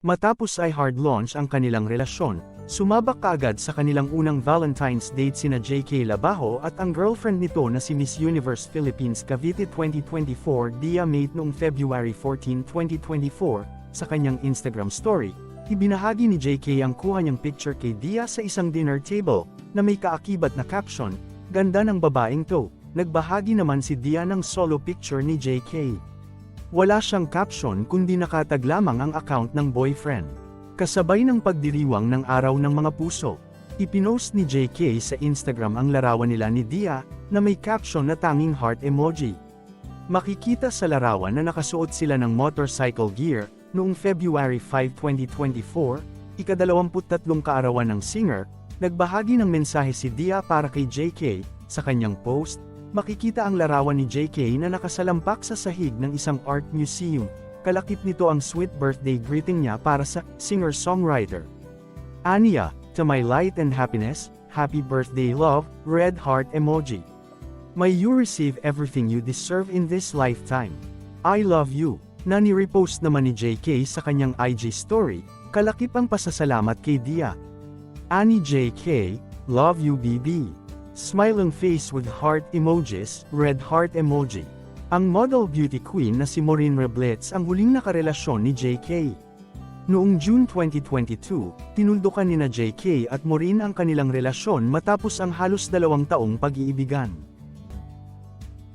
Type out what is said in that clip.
Matapos ay hard launch ang kanilang relasyon, sumabak kaagad sa kanilang unang Valentine's date sina JK Labajo at ang girlfriend nito na si Miss Universe Philippines Cavite 2024 Dia Mate noong February 14, 2024, sa kanyang Instagram story. Ibinahagi ni JK ang kuha niyang picture kay Dia sa isang dinner table, na may kaakibat na caption, Ganda ng babaeng to. Nagbahagi naman si Dia ng solo picture ni JK. Wala siyang caption kundi nakatag lamang ang account ng boyfriend. Kasabay ng pagdiriwang ng araw ng mga puso, ipinost ni JK sa Instagram ang larawan nila ni Dia, na may caption na tanging heart emoji. Makikita sa larawan na nakasuot sila ng motorcycle gear, noong February 5, 2024, ikadalawamputatlong kaarawan ng singer, nagbahagi ng mensahe si Dia para kay JK, sa kanyang post, makikita ang larawan ni JK na nakasalampak sa sahig ng isang art museum. Kalakip nito ang sweet birthday greeting niya para sa singer-songwriter. Anya, to my light and happiness, happy birthday love, red heart emoji. May you receive everything you deserve in this lifetime. I love you. Na ni-repost naman ni JK sa kanyang IG story, kalakip ang pasasalamat kay Dia. Ani JK, love you BB. Smiling face with heart emojis, red heart emoji. Ang model beauty queen na si Maureen Reblets ang huling nakarelasyon ni JK. Noong June 2022, tinuldukan ni na JK at Maureen ang kanilang relasyon matapos ang halos dalawang taong pag-iibigan.